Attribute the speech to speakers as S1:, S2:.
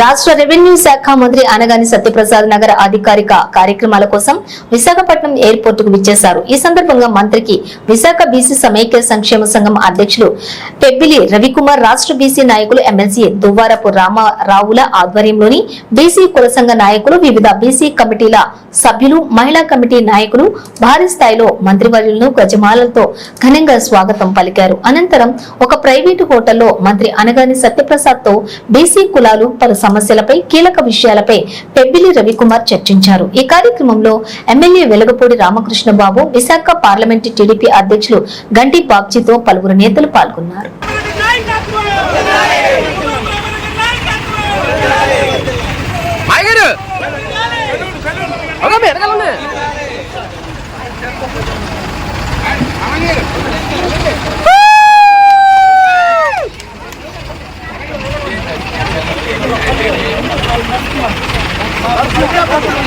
S1: రాష్ట్ర రెవెన్యూ శాఖ మంత్రి అనగాని సత్యప్రసాద్ నగర అధికారిక కార్యక్రమాల కోసం విశాఖపట్నం ఎయిర్పోర్ట్కు విచ్చేశారు. ఈ సందర్భంగా మంత్రికి విశాఖ బీసీ సమైక్య సంక్షేమ సంఘం అధ్యక్షులు పెబ్బిలి రవికుమార్ రాష్ట్ర బీసీ నాయకులు ఎమ్మెల్సీ దువ్వారపు రామారావుల ఆధ్వర్యంలోని బీసీ కుల సంఘ నాయకులు వివిధ బీసీ కమిటీల సభ్యులు మహిళా కమిటీ నాయకులు భారీ స్థాయిలో మంత్రివర్యులను గజమాలతో ఘనంగా స్వాగతం పలికారు. అనంతరం ఒక ప్రైవేటు హోటల్లో మంత్రి అనగాని సత్యప్రసాద్తో బీసీ కులాలు పలు సమస్యలపై కీలక విషయాలపై పెబ్బిలి రవికుమార్ చర్చించారు. ఈ కార్యక్రమంలో MLA Velagapudi Ramakrishna Babu Visakha parliament TDP అధ్యక్షులు గంటి బాబ్జీతో పలువురు నేతలు పాల్గొన్నారు.
S2: la